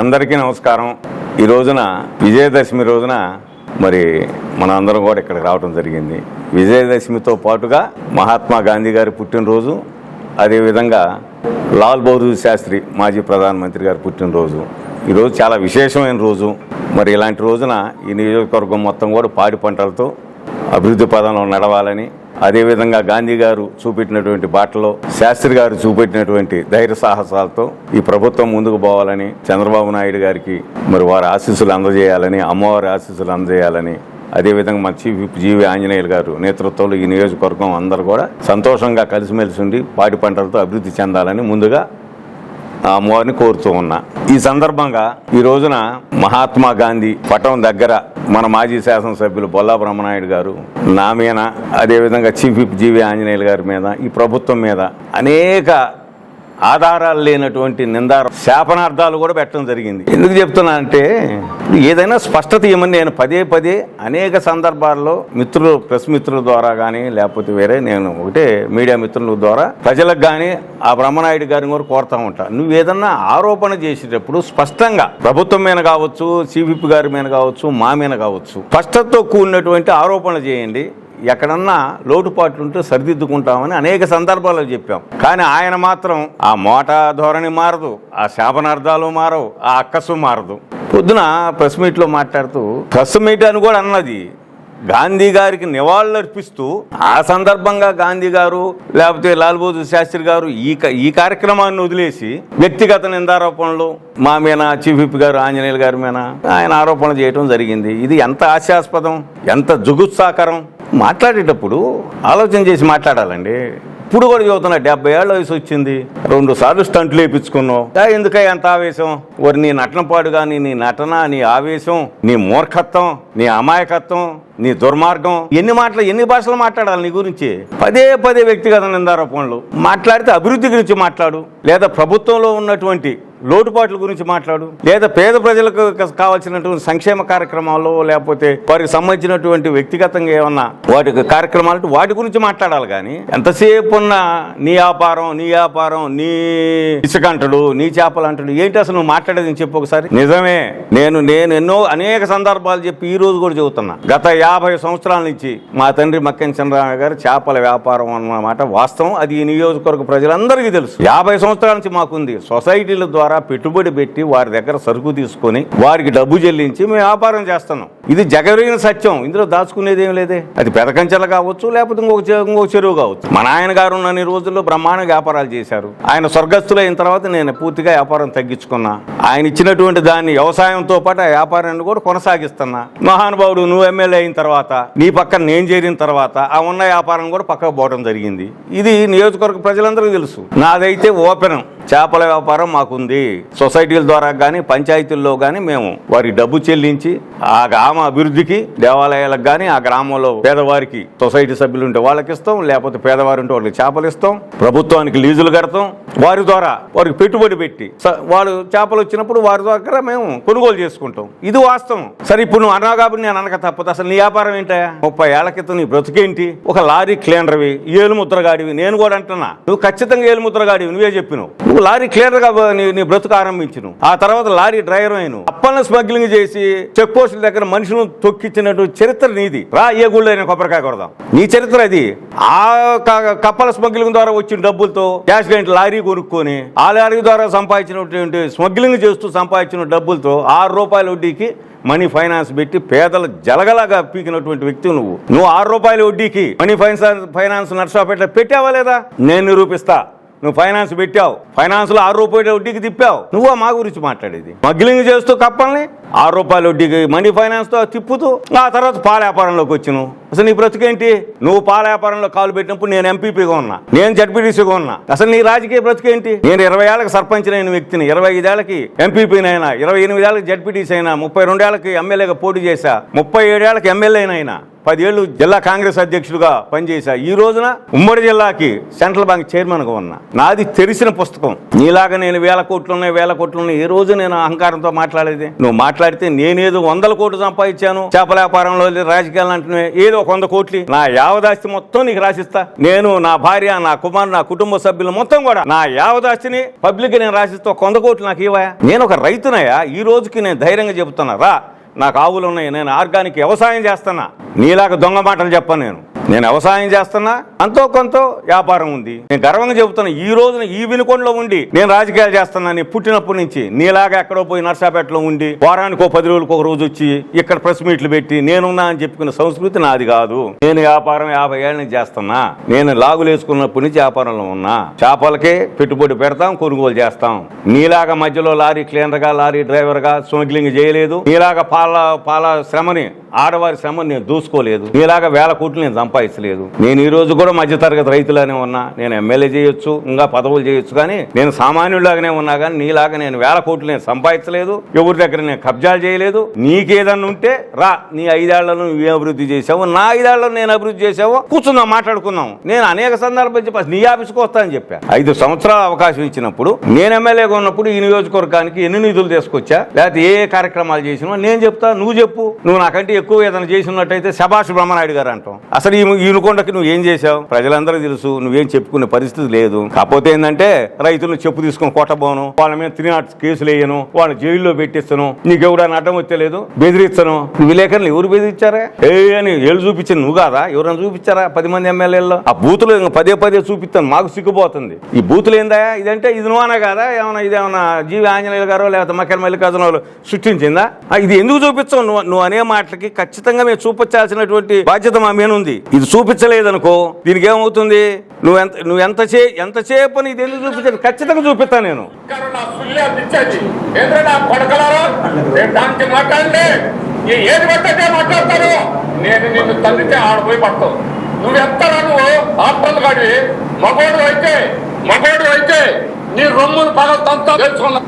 అందరికీ నమస్కారం. ఈ రోజున విజయదశమి రోజున మరి మన అందరం కూడా ఇక్కడికి రావడం జరిగింది. విజయదశమితో పాటుగా మహాత్మా గాంధీ గారి పుట్టినరోజు అదేవిధంగా లాల్ బహదూర్ శాస్త్రి మాజీ ప్రధానమంత్రి గారి పుట్టినరోజు. ఈరోజు చాలా విశేషమైన రోజు. మరి ఇలాంటి రోజున ఈ నియోజకవర్గం మొత్తం కూడా పాడి పంటలతో అభివృద్ధి పదంలో నడవాలని అదేవిధంగా గాంధీ గారు చూపెట్టినటువంటి బాటలో శాస్త్రి గారు చూపెట్టినటువంటి ధైర్య సాహసాలతో ఈ ప్రభుత్వం ముందుకు పోవాలని చంద్రబాబు నాయుడు గారికి మరి వారి ఆశీస్సులు అందజేయాలని అమ్మవారి ఆశీస్సులు అందజేయాలని అదేవిధంగా మా చీఫ్ విప్ జీవి ఆంజనేయులు గారు నేతృత్వంలో ఈ నియోజకవర్గం అందరూ కూడా సంతోషంగా కలిసిమెలిసి ఉండి పాడి పంటలతో అభివృద్ధి చెందాలని ముందుగా అమ్మవారిని కోరుతూ ఉన్నా. ఈ సందర్భంగా ఈ రోజున మహాత్మా గాంధీ పటం దగ్గర మన మాజీ శాసనసభ్యులు బొల్లా బ్రహ్మనాయుడు గారు నా మీద అదేవిధంగా చీఫ్ విప్ జీవి ఆంజనేయులు గారి మీద ఈ ప్రభుత్వం మీద అనేక ఆధారాలు లేనటువంటి నిందార శాపనార్థాలు కూడా పెట్టడం జరిగింది. ఎందుకు చెప్తున్నా అంటే ఏదైనా స్పష్టత ఇవ్వమని నేను పదే పదే అనేక సందర్భాల్లో మిత్రులు ప్రెస్ మిత్రుల ద్వారా కానీ లేకపోతే వేరే నేను ఒకటే మీడియా మిత్రుల ద్వారా ప్రజలకు కానీ ఆ బ్రహ్మనాయుడు గారిని కూడా కోరుతా ఉంటా. నువ్వు ఏదన్నా ఆరోపణ చేసేటప్పుడు స్పష్టంగా ప్రభుత్వం మీద కావచ్చు సివిపి గారి మీద కావచ్చు మా మీద కావచ్చు స్పష్టతతో కూడినటువంటి ఆరోపణలు చేయండి. ఎక్కడన్నా లోటుపాట్లు ఉంటే సరిదిద్దుకుంటామని అనేక సందర్భాల్లో చెప్పాం. కానీ ఆయన మాత్రం ఆ మోట ధోరణి మారదు ఆ శాపనార్థాలు మారవు ఆ అక్కసు మారదు. పొద్దున ప్రెస్ మీట్లో మాట్లాడుతూ ప్రెస్ మీట్ అని కూడా అన్నది. గాంధీ గారికి నివాళులు అర్పిస్తూ ఆ సందర్భంగా గాంధీ గారు లేకపోతే లాల్ బహదూర్ శాస్త్రి గారు ఈ క- ఈ కార్యక్రమాన్ని వదిలేసి వ్యక్తిగత నిందారోపణలు మా మీద చీఫ్ విప్ గారు ఆంజనేయులు గారి మీద ఆయన ఆరోపణలు చేయడం జరిగింది. ఇది ఎంత హాస్యాస్పదం ఎంత జుగుత్సాకరం. మాట్లాడేటప్పుడు ఆలోచన చేసి మాట్లాడాలండి. ఇప్పుడు కూడా చదువుతున్నా డెబ్బై ఏళ్ళ వయసు వచ్చింది. రెండు సార్లు స్టంట్లు వేయించుకున్నావు ఎందుకై అంత ఆవేశం? మరి నీ నటనపాడు కానీ నీ నటన నీ ఆవేశం నీ మూర్ఖత్వం నీ అమాయకత్వం నీ దుర్మార్గం. ఎన్ని మాటలు ఎన్ని భాషలు మాట్లాడాలి నీ గురించి? పదే పదే వ్యక్తిగత నిందారోపణలు. మాట్లాడితే అభివృద్ధి గురించి మాట్లాడు. లేదా ప్రభుత్వంలో ఉన్నటువంటి లోటుపాట్ల గురించి మాట్లాడు. లేదా పేద ప్రజలకు కావాల్సినటువంటి సంక్షేమ కార్యక్రమాలు లేకపోతే వారికి సంబంధించినటువంటి వ్యక్తిగతంగా ఏమన్నా వాటి కార్యక్రమాలు వాటి గురించి మాట్లాడాలి కానీ ఎంతసేపు ఉన్న నీ వ్యాపారం నీ వ్యాపారం నీ ఇసుకంటడు నీ చేపలు అంటాడు ఏంటి అసలు నువ్వు మాట్లాడేది చెప్పు ఒకసారి. నిజమే నేను నేను ఎన్నో అనేక సందర్భాలు చెప్పి ఈ రోజు కూడా చెబుతున్నా. గత యాభై సంవత్సరాల నుంచి మా తండ్రి మక్కెన్ చంద్రరావు గారు చేపల వ్యాపారం అన్నమాట. వాస్తవం అది ఈ నియోజకవర్గ ప్రజలందరికీ తెలుసు. యాభై సంవత్సరాల నుంచి మాకుంది. సొసైటీల ద్వారా పెట్టుబడి పెట్టి వారి దగ్గర సరుకు తీసుకొని వారికి డబ్బు చెల్లించి మేము వ్యాపారం చేస్తున్నాం. ఇది జగరిగిన సత్యం. ఇందులో దాచుకునేది ఏం లేదే. అది పెదకంచెల కావచ్చు లేకపోతే ఇంకొక ఇంకొక చెరువు కావచ్చు. మన ఆయన గారు ఉన్న రోజుల్లో బ్రహ్మాండ వ్యాపారాలు చేశారు. ఆయన స్వర్గస్థులైన తర్వాత నేను పూర్తిగా వ్యాపారం తగ్గించుకున్నా. ఆయన ఇచ్చినటువంటి దాన్ని వ్యవసాయంతో పాటు ఆ వ్యాపారాన్ని కూడా కొనసాగిస్తున్నా. మహానుభావుడు నువ్వు ఎమ్మెల్యే అయిన తర్వాత నీ పక్కన నేను చేరిన తర్వాత ఆ ఉన్న వ్యాపారం కూడా పక్కకు పోవడం జరిగింది. ఇది నియోజకవర్గ ప్రజలందరికీ తెలుసు. నాదైతే ఓపెన్. చేపల వ్యాపారం మాకుంది. సొసైటీల ద్వారా కానీ పంచాయతీల్లో కానీ మేము వారి డబ్బు చెల్లించి ఆ గ్రామ అభివృద్ధికి దేవాలయాలకు కానీ ఆ గ్రామంలో పేదవారికి సొసైటీ సభ్యులు ఉంటే వాళ్ళకి ఇస్తాం లేకపోతే పేదవారు ఉంటే వాళ్ళకి చేపలు ఇస్తాం ప్రభుత్వానికి లీజులు కడతాం. వారి ద్వారా వారికి పెట్టుబడి పెట్టి వాళ్ళు చేపలు వచ్చినప్పుడు వారి దగ్గర మేము కొనుగోలు చేసుకుంటాం. ఇది వాస్తవం. సరే ఇప్పుడు నువ్వు అన్నా కాబట్టి నేను అనక తప్పదు. అసలు నీ వ్యాపారం ఏంటా? ముప్పై ఏళ్ళ క్రితం నీ బ్రతుకేంటి? ఒక లారీ క్లీనర్వి ఏలు ముద్రగాడివి నేను కూడా అంటున్నా నువ్వు ఖచ్చితంగా ఏలు ముద్రగాడివి నువ్వే చెప్పినావు. నువ్వు లారీ క్లీనర్గా నీ బ్రతుకు ఆరంభించను ఆ తర్వాత లారీ డ్రైవర్ అయిను అప్పలను స్మగ్లింగ్ చేసి చెక్ పోస్టుల దగ్గర మనుషులను తొక్కిచ్చినట్టు చరిత్ర నీది. రా ఏ గుళ్ళు అయినా కొబ్బరికాయ కొడదాం. నీ చరిత్ర అది ఆ కప్పల స్మగ్లింగ్ ద్వారా వచ్చిన డబ్బులతో క్యాష్ గంట లారీ కొనుక్కొని ఆ లారీ ద్వారా సంపాదించినటువంటి స్మగ్లింగ్ చేస్తూ సంపాదించిన డబ్బులతో ఆరు రూపాయల వడ్డీకి మనీ ఫైనాన్స్ పెట్టి పేదల జలగలాగా పీకినటువంటి వ్యక్తి నువ్వు. నువ్వు ఆరు రూపాయల వడ్డీకి మనీ ఫైనాన్స్ ఫైనాన్స్ నర్సాపేట పెట్టావా లేదా? నేను నిరూపిస్తా. నువ్వు ఫైనాన్స్ పెట్టావు. ఫైనాన్స్లో ఆరు రూపాయల వడ్డీకి తిప్పావు. నువ్వు మా గురించి మాట్లాడేది? మగ్లింగ్ చేస్తూ కప్పల్ని? ఆరు రూపాయల వడ్డీకి మనీ ఫైనాన్స్తో తిప్పుతూ? ఆ తర్వాత పాల వ్యాపారంలోకి వచ్చినావు. అసలు నీ బ్రతుకేంటి? నువ్వు పాల వ్యాపారంలో కాలు పెట్టినప్పుడు నేను ఎంపీపీగా ఉన్నా. నేను జడ్పీటీసీగా ఉన్నా. అసలు నీ రాజకీయ బ్రతికేంటి? నేను ఇరవై ఏళ్ళకి సర్పంచ్ అయిన వ్యక్తిని ఇరవై ఐదేళ్ళకి ఎంపీపీనైనా ఇరవై ఎనిమిదేళ్ళకి జడ్పీటీసీ అయినా ముప్పై రెండేళ్ళకి ఎమ్మెల్యేగా పోటీ చేశా ముప్పై ఏడేళ్ళకి ఎమ్మెల్యేనైనా పదేళ్ళు జిల్లా కాంగ్రెస్ అధ్యక్షుడిగా పనిచేశా. ఈ రోజున ఉమ్మడి జిల్లాకి సెంట్రల్ బ్యాంక్ చైర్మన్గా ఉన్నా. నాది తెలిసిన పుస్తకం. నీలాగా నేను వేల కోట్లు ఉన్నాయి వేల కోట్లు ఉన్నాయి. ఏ రోజు నేను అహంకారంతో మాట్లాడేది. నువ్వు మాట్లాడితే నేనేదో వందల కోట్లు సంపాదించాను. చేపల వ్యాపారంలో రాజకీయాలు అంటున్నా ఏదో ఒక వంద కోట్లు. నా యావదాస్తి మొత్తం నీకు రాసిస్తా. నేను నా భార్య నా కుమారు నా కుటుంబ సభ్యులు మొత్తం కూడా నా యావదాస్తిని పబ్లిక్ నేను రాసిస్తా. ఒక వంద కోట్లు నాకు ఇవ్వయా? నేను ఒక రైతునయ్యా. ఈ రోజుకి నేను ధైర్యంగా చెబుతున్నా. రా. నాకు ఆవులు ఉన్నాయి నేను ఆర్గానిక్ వ్యవసాయం చేస్తున్నా. నీలాగా దొంగ మాటలు చెప్పను నేను. నేను వ్యవసాయం చేస్తున్నా అంతో కొంత వ్యాపారం ఉంది. నేను గర్వంగా చెబుతున్నా ఈ రోజున ఈ వినుకొండలో ఉండి నేను రాజకీయాలు చేస్తున్నా నేను పుట్టినప్పటి నుంచి. నీలాగా ఎక్కడో పోయి నర్సాపేటలో ఉండి వారానికి ఒక పది రోజులకు ఒక రోజు వచ్చి ఇక్కడ ప్రెస్ మీట్లు పెట్టి నేనున్నా అని చెప్పుకున్న సంస్కృతి నాది కాదు. నేను వ్యాపారం యాభై ఏళ్ళ నుంచి చేస్తున్నా. నేను లాగులు వేసుకున్నప్పటి నుంచి వ్యాపారంలో ఉన్నా. చేపలకే పెట్టుబడి పెడతాం కొనుగోలు చేస్తాం. నీలాగా మధ్యలో లారీ క్లీనర్గా లారీ డ్రైవర్గా స్మగ్లింగ్ చేయలేదు. నీలాగా పాల పాల శ్రమని ఆడవారి శ్రమ నేను దూసుకోలేదు. నీలాగా వేల కోట్లు నేను సంపాదించలేదు. నేను ఈ రోజు కూడా మధ్యతరగతి రైతులానే ఉన్నా. నేను ఎమ్మెల్యే చేయొచ్చు ఇంకా పదవులు చేయొచ్చు కానీ నేను సామాన్యులాగానే ఉన్నా కానీ నీలాగా నేను వేల కోట్లు నేను సంపాదించలేదు. ఎవరి దగ్గర నేను కబ్జాలు చేయలేదు. నీకేదన్నా ఉంటే రా నీ ఐదేళ్ళలో నువ్వు అభివృద్ధి చేసావు నా ఐదేళ్ళను నేను అభివృద్ధి చేసావు కూర్చుందాం మాట్లాడుకున్నాం నేను అనేక సందర్భాలు చెప్పి నీ ఆఫీస్కి వస్తానని చెప్పా. ఐదు సంవత్సరాల అవకాశం ఇచ్చినప్పుడు నేను ఎమ్మెల్యేగా ఉన్నప్పుడు ఈ నియోజకవర్గానికి ఎన్ని నిధులు తీసుకొచ్చా? లేకపోతే ఏ ఏ కార్యక్రమాలు చేసినా నేను చెప్తా నువ్వు చెప్పు. నువ్వు నాకంటే ఎక్కువ ఏదైనా చేసినట్టయితే శభాష్ బ్రహ్మనాయుడు గారు అంటాం. అసలు ఈ ఈనుకొండకి నువ్వు ఏం చేసావు ప్రజలందరూ తెలుసు నువ్వేం చెప్పుకునే పరిస్థితి లేదు. కాకపోతే ఏంటంటే రైతులను చెప్పు తీసుకుని కొట్టబోను వాళ్ళ మీద త్రీ కేసులు వేయను వాళ్ళని జైల్లో పెట్టిస్తాను నీకు ఎవడన్నా అడ్డం వచ్చలేదు బెదిరిస్తాను. నువ్వు విలేకరులు ఎవరు బెదిరించారా ఏ అని ఏళ్ళు చూపించింది నువ్వు కాదా? ఎవరైనా చూపించారా పది మంది ఎమ్మెల్యేల్లో? ఆ బూతులు ఇంకా పదే పదే చూపిస్తాను మాకు సిగ్గుపోతుంది. ఈ బూతులు ఏందా ఇదంటే ఇది నువ్వనా కాదా? ఏమైనా ఇది జీవి ఆంజనేయులు గారో లేకపోతే మక్కల మల్లికార్జున వాళ్ళు సృష్టించిందా? ఇది ఎందుకు చూపించావు నువ్వు? నువ్వు అనే మాటలకి ఖచ్చితంగా మేము చూపించాల్సినటువంటి బాధ్యత మా మీద ఉంది. ఇది చూపించలేదనుకో దీనికి ఏమవుతుంది? నువ్వు ఎంత నువ్వు ఎంత చే ఎంతసేపు నీకు ఎందుకు చూపించాలి ఖచ్చితంగా చూపిస్తాను నేను. ఏది మాట్లాడతాను నేను నిన్ను తల్లితే ఆడపోయి పడతావు. నువ్వెంత నువ్వు ఆత్మలు కాడి మగోడు అయితే మగోడు అయితే నీ రొమ్మును పగతంతా తెలుసుకున్నా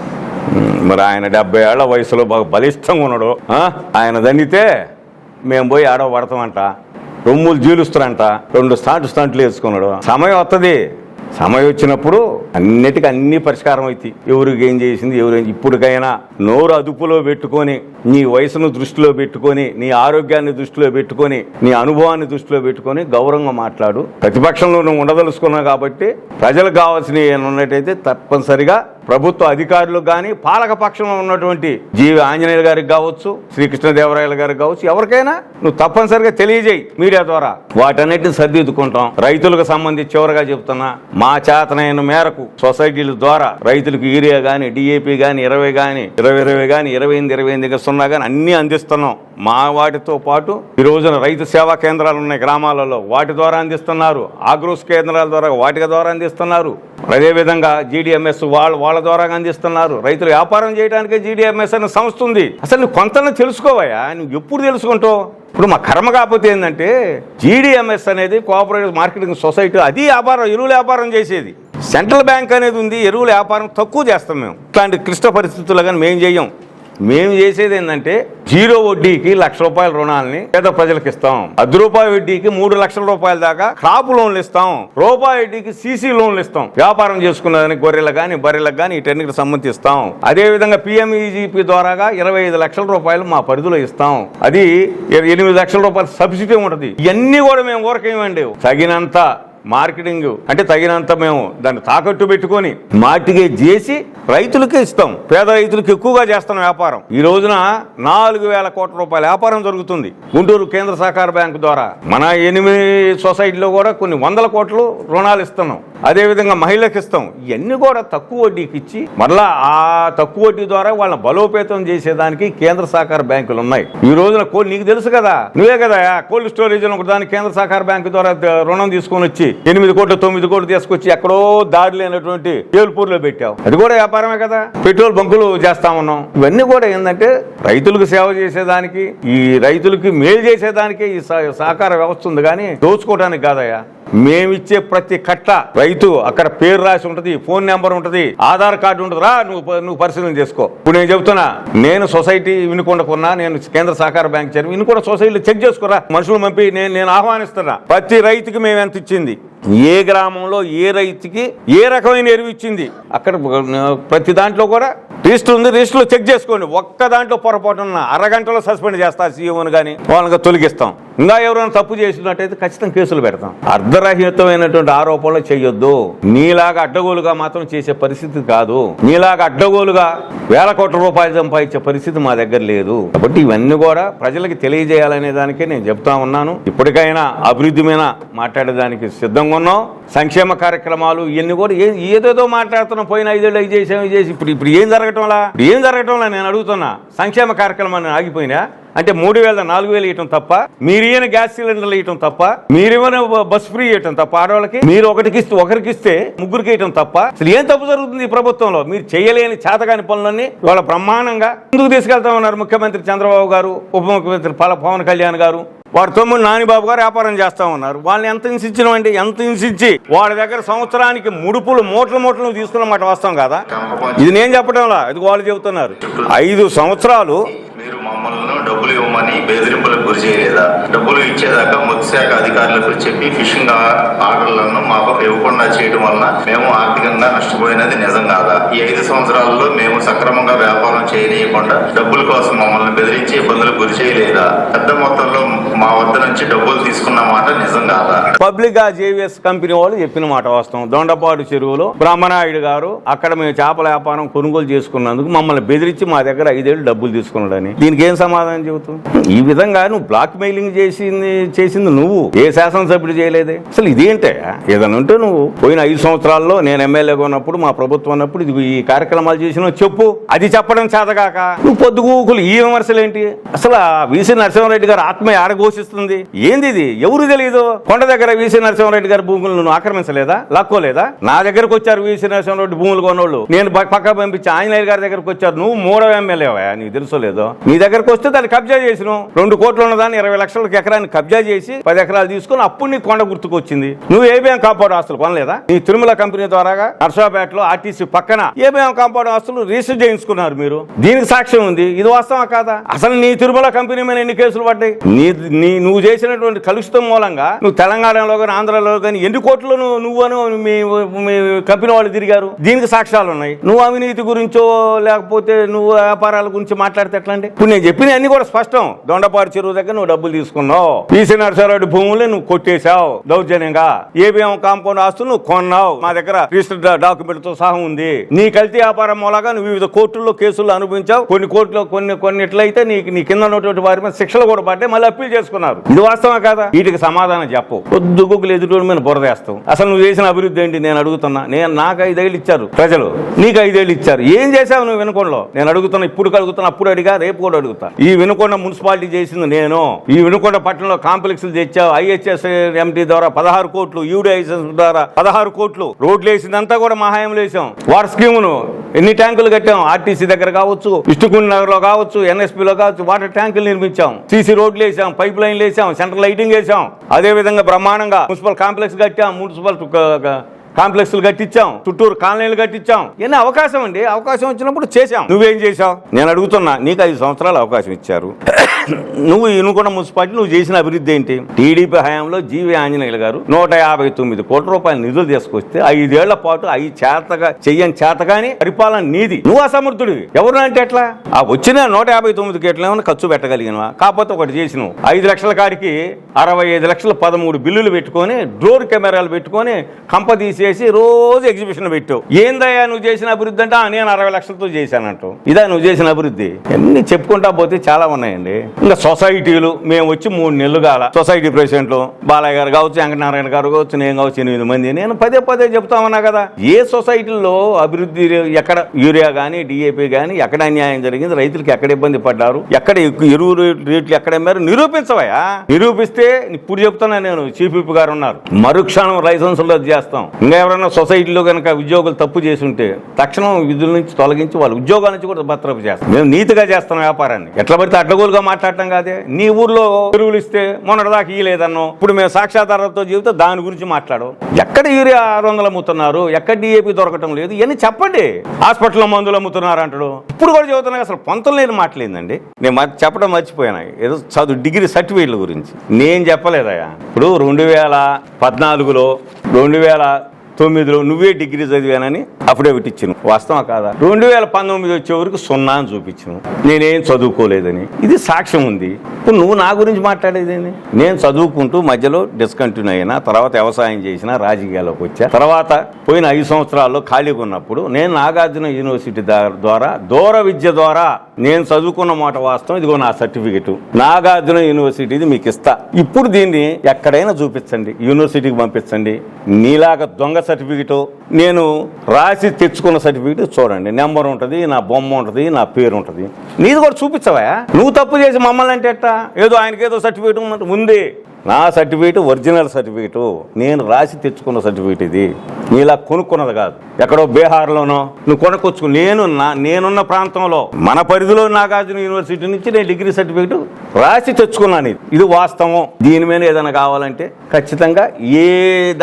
మరి ఆయన డెబ్బై ఏళ్ళ వయసులో బాగా బలిష్టంగా ఉన్నాడు. ఆయన దండితే మేము పోయి ఆడవ పడతామంట. రొమ్ములు జీలుస్తారంట. రెండు స్టాంట్ స్టాంట్లు వేసుకున్నాడు. సమయం వస్తుంది సమయం వచ్చినప్పుడు అన్నిటికీ అన్ని పరిష్కారం అవుతాయి ఎవరికి ఏం చేసింది ఎవరు ఇప్పటికైనా నోరు అదుపులో పెట్టుకొని నీ వయసును దృష్టిలో పెట్టుకొని నీ ఆరోగ్యాన్ని దృష్టిలో పెట్టుకొని నీ అనుభవాన్ని దృష్టిలో పెట్టుకొని గౌరవంగా మాట్లాడు. ప్రతిపక్షంలో నువ్వు ఉండదలుచుకున్నావు కాబట్టి ప్రజలకు కావాల్సినవి ఏమైనా ఉన్నట్టయితే తప్పనిసరిగా ప్రభుత్వ అధికారులు కానీ పాలక పక్షంలో ఉన్నటువంటి జీవి ఆంజనేయులు గారికి కావచ్చు శ్రీకృష్ణదేవరాయలు గారికి కావచ్చు ఎవరికైనా నువ్వు తప్పనిసరిగా తెలియజేయి మీడియా ద్వారా. వాటన్నిటిని సర్దిద్దుకుంటాం. రైతులకు సంబంధించి చివరగా చెప్తున్నా మా చేతనైన మేరకు సొసైటీల ద్వారా రైతులకు యూరియా కానీ డిఏపి కానీ ఇరవై కానీ ఇరవై ఇరవై కానీ ఇరవై ఎనిమిది ఇరవై ఎనిమిది సున్నా కానీ అన్ని అందిస్తున్నాం. మా వాటితో పాటు ఈ రోజున రైతు సేవా కేంద్రాలు ఉన్నాయి గ్రామాలలో. వాటి ద్వారా అందిస్తున్నారు. ఆగ్రోస్ కేంద్రాల ద్వారా వాటి ద్వారా అందిస్తున్నారు. అదేవిధంగా జీడిఎంఎస్ వాళ్ళ వాళ్ళ ద్వారా అందిస్తున్నారు. రైతులు వ్యాపారం చేయడానికే జీడిఎంఎస్ అనే సంస్థ ఉంది. అసలు నువ్వు కొంత తెలుసుకోవయా నువ్వు ఎప్పుడు తెలుసుకుంటావు? ఇప్పుడు మా కర్మ కాకపోతే ఏంటంటే జీడిఎంఎస్ అనేది కోఆపరేటివ్ మార్కెటింగ్ సొసైటీ అది వ్యాపారం ఎరువుల వ్యాపారం చేసేది. సెంట్రల్ బ్యాంక్ అనేది ఉంది ఎరువుల వ్యాపారం తక్కువ చేస్తాం మేము. ఇట్లాంటి క్లిష్ట పరిస్థితుల్లో కానీ మేము చేయం. మేము చేసేది ఏంటంటే జీరో వడ్డీకి లక్ష రూపాయల రుణాలని పేద ప్రజలకు ఇస్తాం. పది రూపాయల వడ్డీకి మూడు లక్షల రూపాయల దాకా క్రాప్ లోన్లు ఇస్తాం. రూపాయి వడ్డీకి సీసీ లోన్లు ఇస్తాం. వ్యాపారం చేసుకున్నదానికి గొర్రెలకు కానీ బర్రెలకు కానీ వీటన్నిటికి సంబంధిస్తాం అదే విధంగా పిఎంఈజీపీ ద్వారాగా ఇరవై ఐదు లక్షల రూపాయలు మా పరిధిలో ఇస్తాం. అది ఎనిమిది లక్షల రూపాయలు సబ్సిడీ ఉంటుంది. ఇవన్నీ కూడా మేము ఊరకేమండి తగినంత మార్కెటింగ్ అంటే తగినంత మేము దాన్ని తాకట్టు పెట్టుకొని మార్టిగేజ్ చేసి రైతులకే ఇస్తాం. పేద రైతులకు ఎక్కువగా చేస్తాం వ్యాపారం. ఈ రోజున నాలుగు వేల కోట్ల రూపాయల వ్యాపారం జరుగుతుంది. గుంటూరు కేంద్ర సహకార బ్యాంకు ద్వారా. మన ఎనిమిది సొసైటీలో కూడా కొన్ని వందల కోట్లు రుణాలు ఇస్తున్నాం. అదేవిధంగా మహిళలకు ఇస్తాం. ఇవన్నీ కూడా తక్కువ వడ్డీకి ఇచ్చి మరలా ఆ తక్కువ వడ్డీ ద్వారా వాళ్ళని బలోపేతం చేసేదానికి కేంద్ర సహకార బ్యాంకులు ఉన్నాయి. ఈ రోజున కోల్డ్ నీకు తెలుసు కదా? నువ్వే కదా కోల్డ్ స్టోరేజ్ అని కేంద్ర సహకార బ్యాంకు ద్వారా రుణం తీసుకొని వచ్చి ఎనిమిది కోట్లు తొమ్మిది కోట్లు తీసుకొచ్చి ఎక్కడో దారి లేనటువంటి ఏల్పూర్లో పెట్టావు. అది కూడా వ్యాపారమే కదా? పెట్రోల్ బంకులు చేస్తా ఉన్నాం. ఇవన్నీ కూడా ఏంటంటే రైతులకు సేవ చేసేదానికి ఈ రైతులకి మేలు చేసేదానికే ఈ సహ- సహకార వ్యవస్థ ఉంది కానీ దోచుకోవడానికి కాదయ్యా. మేమిచ్చే ప్రతి కట్ట రైతు అక్కడ పేరు రాసి ఉంటది ఫోన్ నెంబర్ ఉంటది ఆధార్ కార్డు ఉంటది నువ్వు నువ్వు పరిశీలన చేసుకో. ఇప్పుడు నేను చెప్తున్నా నేను సొసైటీ వినుకొండకున్నా నేను కేంద్ర సహకార బ్యాంక్ చైర్మన్ కూడా సొసైటీలో చెక్ చేసుకోరా. మనుషులు పంపి నేను నేను ఆహ్వానిస్తున్నా. ప్రతి రైతుకి మేము ఎంత ఇచ్చింది? ఏ గ్రామంలో ఏ రైతుకి ఏ రకమైన ఎరువు ఇచ్చింది? అక్కడ ప్రతి దాంట్లో కూడా రిజిస్టర్ ఉంది రిజిస్టర్లో చెక్ చేసుకోండి. ఒక్క దాంట్లో పొరపాటు ఉన్న అరగంటలో సస్పెండ్ చేస్తారు సీఎంను కానీ వాళ్ళకి తొలగిస్తాం. ఇంకా ఎవరైనా తప్పు చేసినట్టయితే ఖచ్చితంగా కేసులు పెడతాం. అర్ధరహితమైనటువంటి ఆరోపణలు చేయొద్దు. నీలాగా అడ్డగోలుగా మాత్రం చేసే పరిస్థితి కాదు. నీలాగా అడ్డగోలుగా వేల కోట్ల రూపాయలు సంపాదించే పరిస్థితి మా దగ్గర లేదు. కాబట్టి ఇవన్నీ కూడా ప్రజలకి తెలియజేయాలనే దానికే నేను చెప్తా ఉన్నాను. ఇప్పటికైనా అభివృద్ధి మీద మాట్లాడేదానికి సిద్ధంగా ఉన్నాం సంక్షేమ కార్యక్రమాలు ఇవన్నీ కూడా ఏదేదో మాట్లాడుతున్నాం పోయిన ఐదేళ్ళు ఇది చేసాం ఇది చేసి ఇప్పుడు ఇప్పుడు ఏం జరగటంలా ఏం జరగటంలా నేను అడుగుతున్నా. సంక్షేమ కార్యక్రమాన్ని ఆగిపోయినా? అంటే మూడు వేల నాలుగు వేలు ఇవ్వటం తప్ప మీరు ఇవ్వని గ్యాస్ సిలిండర్లు ఇవ్వటం తప్ప మీరు ఏమైనా బస్ ఫ్రీ ఇవ్వటం తప్ప ఆడవాళ్ళకి మీరు ఒకటికి ఇస్తే ఒకరికి ఇస్తే ముగ్గురికి ఇవ్వటం తప్ప అసలు ఏం తప్పు జరుగుతుంది ఈ ప్రభుత్వంలో? మీరు చేయలేని చేతగాని పనులన్నీ వాళ్ళ బ్రహ్మాండంగా ముందుకు తీసుకెళ్తామన్నారు ముఖ్యమంత్రి చంద్రబాబు గారు ఉప ముఖ్యమంత్రి పవన్ కళ్యాణ్ గారు. వాడు తమ్ముడు నానిబాబు గారు వ్యాపారం చేస్తా ఉన్నారు. వాళ్ళని ఎంత హింసించినామండి? ఎంత హింసించి? వాళ్ళ దగ్గర సంవత్సరానికి ముడుపులు మూటలు మూటలు తీసుకున్నమాట వాస్తవం కదా? ఇది నేను చెప్పడంలా ఇది వాళ్ళు చెబుతున్నారు. ఐదు సంవత్సరాలు మమ్మల్ని డబ్బులు ఇవ్వమని బెదిరింపులకు గురి చేయలేదా? డబ్బులు ఇచ్చేదాకా మత్స్యశాఖ అధికారులకు చెప్పి ఫిషింగ్ ఆర్డర్లను మాకు ఇవ్వకుండా చేయడం వలన మేము ఆర్థికంగా నష్టపోయినది నిజం కాదా? ఈ ఐదు సంవత్సరాల్లో మేము సక్రమంగా వ్యాపారం చేయనీయకుండా డబ్బుల కోసం మమ్మల్ని బెదిరించి ఇబ్బందులకు గురి చేయలేదా? పెద్ద మొత్తంలో మా వద్ద నుంచి డబ్బులు తీసుకున్న మాట నిజం కాదా? పబ్లిక్గా జేవిఎస్ కంపెనీ వాళ్ళు చెప్పిన మాట వాస్తవం. దొండపాడు చెరువులో బ్రహ్మనాయుడు గారు అక్కడ మేము చేపల వ్యాపారం కొనుగోలు చేసుకున్నందుకు మమ్మల్ని బెదిరించి మా దగ్గర ఐదేళ్ళు డబ్బులు తీసుకున్నాడని. దీనికి ఏం సమాధానం చెబుతూ ఈ విధంగా నువ్వు బ్లాక్ మెయిలింగ్ చేసింది చేసింది నువ్వు. ఏ శాసనసభ్యుడు చేయలేదే? అసలు ఇదేంటే? ఏదైనా ఉంటే నువ్వు పోయిన ఐదు సంవత్సరాల్లో నేను ఎమ్మెల్యేగా ఉన్నప్పుడు మా ప్రభుత్వం ఉన్నప్పుడు ఇది ఈ కార్యక్రమాలు చేసిన చెప్పు. అది చెప్పడం చేతగాక. నువ్వు పొద్దుగూకులు ఈ విమర్శలు ఏంటి? అసలు ఆ వీసీ నరసింహారెడ్డి గారు ఆత్మ ఆడఘోషిస్తుంది. ఏంది ఇది? ఎవరు తెలియదు కొండ దగ్గర వీసీ నరసింహారెడ్డి గారి భూములు నువ్వు ఆక్రమించలేదా? లక్కోలేదా? నా దగ్గరకు వచ్చారు వీసీ నరసింహారెడ్డి భూములు కొన్నోళ్ళు. నేను పక్క పంపించి ఆంజనేయులు గారి దగ్గరకు వచ్చారు. నువ్వు మూడవ ఎమ్మెల్యేవా? నీకు తెలుసు లేదో? నీ దగ్గరకు వస్తే దాన్ని కబ్జా చేసినావు రెండు కోట్లు ఉన్నదాన్ని ఇరవై లక్షలకి ఎకరాన్ని కబ్జా చేసి పది ఎకరాలు తీసుకుని అప్పుడు నీ కొండ గుర్తుకు వచ్చింది నువ్వు ఏ బ్యాంక్ కాంపౌండ్ ఆస్తులు కొనలేదా? నీ తిరుమల కంపెనీ ద్వారా నర్సాపేటలో ఆర్టీసీ పక్కన ఏ బ్యాంక్ కాంపౌండ్ ఆస్తులు రిజిస్టర్ చేయించుకున్నారు మీరు. దీనికి సాక్ష్యం ఉంది. ఇది వాస్తవా కాదా? అసలు నీ తిరుమల కంపెనీ మీద ఎన్ని కేసులు పడ్డాయి? నీ నీ నువ్వు చేసినటువంటి కలుషితం మూలంగా నువ్వు తెలంగాణలో కానీ ఆంధ్రాలో కానీ ఎన్ని కోట్లు నువ్వు నువ్వును మీ మీ కంపెనీ వాళ్ళు తిరిగారు? దీనికి సాక్ష్యాలు ఉన్నాయి. నువ్వు అవినీతి గురించో లేకపోతే నువ్వు వ్యాపారాల గురించి మాట్లాడితే ఎట్లా ఇప్పుడు నేను చెప్పినవి అన్ని కూడా స్పష్టం. దొండపాడు చెరువు దగ్గర నువ్వు డబ్బులు తీసుకున్నావు. పీసీ నరసరావుడి భూములు నువ్వు కొట్టేశావు దౌర్జన్యంగా. ఏబిఎం కాంపౌండ్ ఆస్తులు నువ్వు కొన్నావు. మా దగ్గర రిజిస్టర్ డాక్యుమెంట్తో సహా ఉంది. నీ కల్తీ వ్యాపారం మూలంగా నువ్వు వివిధ కోర్టుల్లో కేసులు అనుభవించావు. కొన్ని కోర్టులో కొన్ని కొన్నిట్లయితే నీకు నీ కింద ఉన్నటువంటి వారి మీద శిక్షలు కూడా పడ్డాయి. మళ్ళీ అప్పీల్ చేసుకున్నారు. ఇది వాస్తవం కదా? వీటికి సమాధానం చెప్పు. పొద్దు గుగ్గులు ఎదుటి మీద బురదేస్తావు అసలు నువ్వు చేసిన అభివృద్ధి ఏంటి? నేను అడుగుతున్నా. నేను నాకు ఐదేళ్ళు ఇచ్చారు ప్రజలు. నీకు ఐదేళ్ళు ఇచ్చారు. ఏం చేసావు నువ్వు వినకుండా నేను అడుగుతున్నా ఇప్పుడు అడుగుతున్నా అప్పుడు అడిగా రేపు కూడా చెప్తా ఈ వినుకొండ మున్సిపాలిటీ చేసింది నేను. ఈ వినుకొండ పట్టణంలో కాంప్లెక్స్ తెచ్చావు. ఐహెచ్ఎస్ ఎంటీ ద్వారా పదహారు కోట్లు యూడిఐఎస్ ద్వారా పదహారు కోట్లు. రోడ్లు వేసిందంతా కూడా మహాయంలో వేసాం. వాటర్ స్కీమును ఎన్ని ట్యాంకులు కట్టాం? ఆర్టీసీ దగ్గర కావచ్చు విష్ణుకుండ నగర్లో కావచ్చు ఎన్ఎస్పీ లో కావచ్చు వాటర్ ట్యాంకులు నిర్మించాం. సీసీ రోడ్లు వేసాం పైప్ లైన్లు వేసాం సెంట్రల్ లైటింగ్ వేసాం. అదే విధంగా బ్రహ్మాండంగా మున్సిపల్ కాంప్లెక్స్ కట్టాం. మున్సిపల్ కాంప్లెక్స్లు కట్టించాం చుట్టూరు కాలనీలు కట్టించాం. ఎన్ని అవకాశం అండి? అవకాశం వచ్చినప్పుడు చేశాం. నువ్వేం చేశావు? నేను అడుగుతున్నా నీకు ఐదు సంవత్సరాలు అవకాశం ఇచ్చారు. నువ్వు ఇనుకొండ మున్సిపాలిటీ నువ్వు చేసిన అభివృద్ధి ఏంటి? టీడీపీ హయాంలో జీవి ఆంజనేయులు గారు నూట యాభై తొమ్మిది కోట్ల రూపాయలు నిధులు తీసుకొస్తే ఐదేళ్ళ పాటు అవి చేతగా చెయ్యని చేతగాని పరిపాలన నీది. నువ్వు అసమర్థుడివి. ఎవరు అంటే ఎట్లా? ఆ వచ్చిన నూట యాభై తొమ్మిది కోట్లు ఏమైనా ఖర్చు పెట్టగలిగినవా? కాకపోతే ఒకటి చేసినావు. ఐదు లక్షల కాడికి అరవై ఐదు లక్షల పదమూడు బిల్లులు పెట్టుకొని డ్రోన్ కెమెరాలు పెట్టుకొని కంప తీసేసి రోజు ఎగ్జిబిషన్ పెట్టావు. ఏందయ్యా నువ్వు చేసిన అభివృద్ధి అంటే నేను అరవై లక్షలతో చేశానంటూ. ఇదా నువ్వు చేసిన అభివృద్ధి. అన్ని చెప్పుకుంటా పోతే చాలా ఉన్నాయండి. ఇంకా సొసైటీలు మేము వచ్చి మూడు నెలలు కాల. సొసైటీ ప్రెసిడెంట్లు బాలయ్య గారు కావచ్చు వెంకటనారాయణ గారు కావచ్చు నేను కావచ్చు ఎనిమిది మంది. నేను పదే పదే చెప్తా ఉన్నా కదా ఏ సొసైటీల్లో అభివృద్ధి ఎక్కడ యూరియా కానీ డిఏపి కానీ ఎక్కడ అన్యాయం జరిగింది రైతులకు ఎక్కడ ఇబ్బంది పడ్డారు ఎక్కడ ఎరువు రేట్లు- రేట్లు ఎక్కడ అమ్మారు నిరూపించవయా నిరూపిస్తే ఇప్పుడు చెప్తున్నా నేను చీఫ్ విప్ గారు ఉన్నారు. మరుక్షణం లైసెన్సులు రద్దు చేస్తాం. ఇంకా ఎవరైనా సొసైటీలో కనుక ఉద్యోగులు తప్పు చేసి ఉంటే తక్షణం విధుల నుంచి తొలగించి వాళ్ళ ఉద్యోగాల నుంచి కూడా భద్రపు చేస్తాం. మేము నీతిగా చేస్తాం వ్యాపారాన్ని. ఎట్లా పడితే అడ్డగోలుగా మాట్లాడు మాట్లాడటం కాదే. నీ ఊర్లో ఎరువులు ఇస్తే మొన్నటిదాకా ఇయ్యలేదన్నో ఇప్పుడు మేము సాక్షాధారంతో చెబితే దాని గురించి మాట్లాడు. ఎక్కడ యూరియా ఆరు వందలు అమ్ముతున్నారు? ఎక్కడ డిఏపి దొరకటం లేదు? ఇవన్నీ చెప్పండి. హాస్పిటల్లో మందులు అమ్ముతున్నారు అంటాడు. ఇప్పుడు కూడా చెబుతున్నా అసలు పొంతం లేని మాట్లాడిందండి నేను చెప్పడం మర్చిపోయాను. ఏదో చదువు డిగ్రీ సర్టిఫికేట్ల గురించి. నేను చెప్పలేదయ్యా. ఇప్పుడు రెండు వేల పద్నాలుగులో రెండు వేల తొమ్మిదిలో నువ్వే డిగ్రీ చదివానని అఫిడవిట్ ఇచ్చిన. వాస్తవం కాదా? రెండు వేల పంతొమ్మిది వచ్చే వరకు సున్నా అని చూపించను. నేనేం చదువుకోలేదని. ఇది సాక్ష్యం ఉంది. ఇప్పుడు నువ్వు నా గురించి మాట్లాడేదేని నేను చదువుకుంటూ మధ్యలో డిస్కంటిన్యూ అయినా తర్వాత వ్యవసాయం చేసిన రాజకీయాల్లోకి వచ్చా. తర్వాత పోయిన ఐదు సంవత్సరాల్లో ఖాళీగా ఉన్నప్పుడు నేను నాగార్జున యూనివర్సిటీ ద్వారా దూర విద్య ద్వారా నేను చదువుకున్న మాట వాస్తవం. ఇదిగో నా సర్టిఫికెట్. నాగార్జున యూనివర్సిటీది మీకు ఇస్తా. ఇప్పుడు దీన్ని ఎక్కడైనా చూపించండి. యూనివర్సిటీకి పంపించండి. నీలాగా దొంగ సర్టిఫికెట్ నేను రాసి తెచ్చుకున్న సర్టిఫికెట్ చూడండి. నెంబర్ ఉంటుంది నా బొమ్మ ఉంటుంది నా పేరు ఉంటుంది. నీది కూడా చూపించవా? నువ్వు తప్పు చేసి మమ్మల్ని అంటే ఎట్టా? ఏదో ఆయనకి ఏదో సర్టిఫికెట్ ఉన్నట్టు ఉంది. నా సర్టిఫికేట్ ఒరిజినల్ సర్టిఫికేట్. నేను రాసి తెచ్చుకున్న సర్టిఫికేట్ ఇది. నీలా కొనుక్కున్నది కాదు. ఎక్కడో బీహార్లోనో నువ్వు కొనుక్కొచ్చుకు. నేను నా నేనున్న ప్రాంతంలో మన పరిధిలో నాగార్జున యూనివర్సిటీ నుంచి నేను డిగ్రీ సర్టిఫికేట్ రాసి తెచ్చుకున్నాను ఇది ఇది వాస్తవం. దీని మీద ఏదైనా కావాలంటే ఖచ్చితంగా ఏ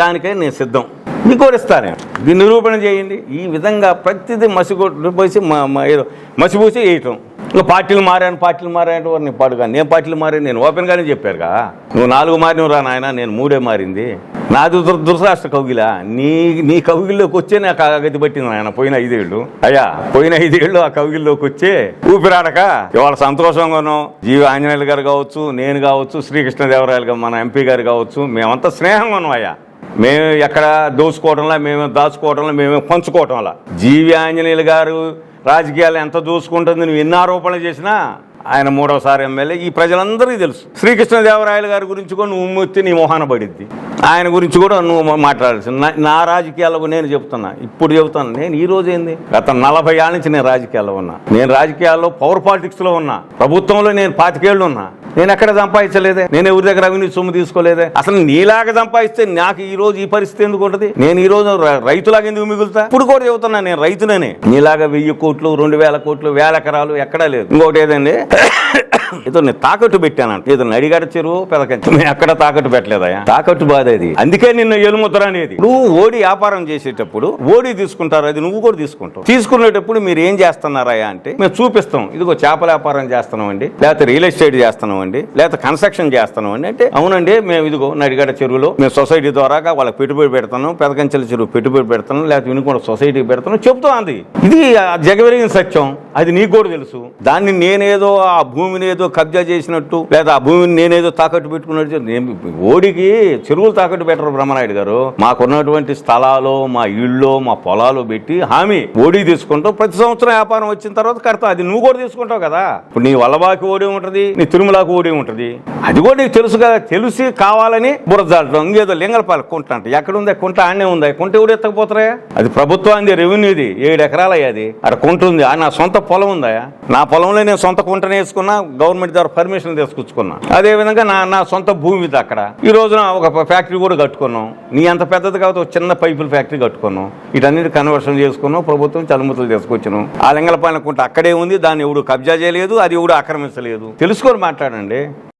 దానికైనా నేను సిద్ధం. మీకు కూడా ఇస్తాను దీన్ని నిరూపణ చేయండి. ఈ విధంగా ప్రతిదీ మసిగొట్టు పోసి మ- ఏదో మసిపూసి వేయటం. ఇంకా పార్టీలు మారాను పార్టీలు మారాను వారిని నీ పాడుగా. నేను పార్టీలు మారాను నేను ఓపెన్గానే చెప్పారుగా. నువ్వు నాలుగు మారినవు రా నాయన నేను మూడే మారింది. నాది దుర్- దురదృష్ట కౌగిల. నీ నీ కౌగిల్లోకి వచ్చే నాకు ఆ గతి పట్టింది నాయన పోయిన ఐదేళ్ళు. అయ్యా పోయిన ఐదేళ్ళు ఆ కౌగిల్లోకి వచ్చే ఊపిరాడక. ఇవాళ సంతోషంగానో జీవి ఆంజనేయులు గారు కావచ్చు నేను కావచ్చు శ్రీకృష్ణదేవరాయలు గారు మన ఎంపీ గారు కావచ్చు మేమంతా స్నేహంగా ఉన్నాం అయ్యా. మేము ఎక్కడ దోసుకోవడంలా మేము దాచుకోవడంలా మేము పంచుకోవటంలా. జీవి ఆంజనేయులు గారు రాజకీయాలు ఎంత దూసుకుంటుంది నువ్వు ఎన్ని ఆరోపణలు చేసినా ఆయన మూడోసారి ఎమ్మెల్యే. ఈ ప్రజలందరికీ తెలుసు. శ్రీకృష్ణదేవరాయలు గారి గురించి కూడా నువ్వు ఉమ్మెత్తి నీ మొహాన పడిద్ది. ఆయన గురించి కూడా నువ్వు మాట్లాడాల్సి నా నా రాజకీయాలకు నేను చెప్తున్నా. ఇప్పుడు చెబుతాను. నేను ఈ రోజు ఏంది? గత నలభై ఏళ్ళ నుంచి నేను రాజకీయాల్లో ఉన్నా. నేను రాజకీయాల్లో పవర్ పాలిటిక్స్లో ఉన్నా. ప్రభుత్వంలో నేను పాతికేళ్ళు ఉన్నా. నేను ఎక్కడ సంపాదించలేదే? నేను ఎవరి దగ్గర అవినీతి సొమ్ము తీసుకోలేదే? అసలు నీలాగా సంపాదిస్తే నాకు ఈ రోజు ఈ పరిస్థితి ఎందుకు ఉంటుంది? నేను ఈ రోజు రైతులాగా ఎందుకు మిగులుతా? ఇప్పుడు కూడా చెబుతున్నా నేను రైతుననే. నీలాగా వెయ్యి కోట్లు రెండు వేల కోట్లు వేల ఎకరాలు ఎక్కడా లేదు. ఇంకోటి ఏదండి? ఏదో నేను తాకట్టు పెట్టానంట. ఏదో అడిగాడు చెరువు పెదకంచి. ఎక్కడ తాకట్టు పెట్టలేదయా తాకట్టు బాధ ఇది. అందుకే నిన్ను ఎలుముద్ర అనేది. నువ్వు ఓడి వ్యాపారం చేసేటప్పుడు ఓడి తీసుకుంటారు. అది నువ్వు కూడా తీసుకుంటావు. తీసుకునేటప్పుడు మీరు ఏం చేస్తున్నారయ్యా అంటే మేము చూపిస్తాం. ఇదిగో చేపల వ్యాపారం చేస్తున్నామండి. లేకపోతే రియల్ ఎస్టేట్ చేస్తున్నామండి. లేకపోతే కన్స్ట్రక్షన్ చేస్తున్నామండి. అంటే అవునండి మేము ఇదిగో నడిగడ చెరువులో మేము సొసైటీ ద్వారా వాళ్ళకి పెట్టుబడి పెడతాను పెదకంచెల చెరువు పెట్టుబడి పెడతాను లేకపోతే వినుకొండ సొసైటీకి పెడతాను చెప్తా అంది. ఇది ఆ జగవెరిగిన సత్యం. అది నీకు కూడా తెలుసు. దాన్ని నేనేదో ఆ భూమిని ఏదో కబ్జా చేసినట్టు లేదా ఆ భూమిని నేనేదో తాకట్టు పెట్టుకున్నట్టు ఓడికి చెరువులు తాకట్టు పెట్టరు బ్రహ్మనాయుడు గారు. మాకున్నటువంటి స్థలాలు మా ఇళ్ళు మా పొలాలు పెట్టి హామీ ఓడి తీసుకుంటాం. ప్రతి సంవత్సరం వ్యాపారం వచ్చిన తర్వాత కడతా. అది నువ్వు కూడా తీసుకుంటావు కదా. ఇప్పుడు నీ వల్లబాకి ఓడి ఉంటది నీ తిరుమలకు కూడి ఉంటుంది. అది కూడా నీకు తెలుసు కదా తెలిసి కావాలని బురదాడటం ఇంకేదో లింగలపాలి కుంట అంట ఎక్కడ ఉందా కుంట ఆడనే ఉందా? కుంట కూడా ఎత్తకపోతారా? అది ప్రభుత్వానికి రెవెన్యూది ఏడు ఎకరాలు అయ్యాది అక్కడ కుంట ఉంది. ఆ నా సొంత పొలం ఉందా? నా పొలంలో నేను సొంత కుంటనే వేసుకున్నా గవర్నమెంట్ ద్వారా పర్మిషన్ తీసుకొచ్చుకున్నా. అదే విధంగా నా నా సొంత భూమి ఇది అక్కడ. ఈ రోజున ఒక ఫ్యాక్టరీ కూడా కట్టుకున్నాం. నీ అంత పెద్దది కాబట్టి ఒక చిన్న పైపుల ఫ్యాక్టరీ కట్టుకున్నాం. వీటన్నిటి కన్వర్షన్ చేసుకున్నాం. ప్రభుత్వం చలుముతలు తీసుకొచ్చినాం. ఆ లింగలపాలెం కుంట అక్కడే ఉంది. దాన్ని ఎవడు కబ్జా చేయలేదు. అది ఎవడు ఆక్రమించలేదు. తెలుసుకొని మాట్లాడండి. నమస్కారం అండి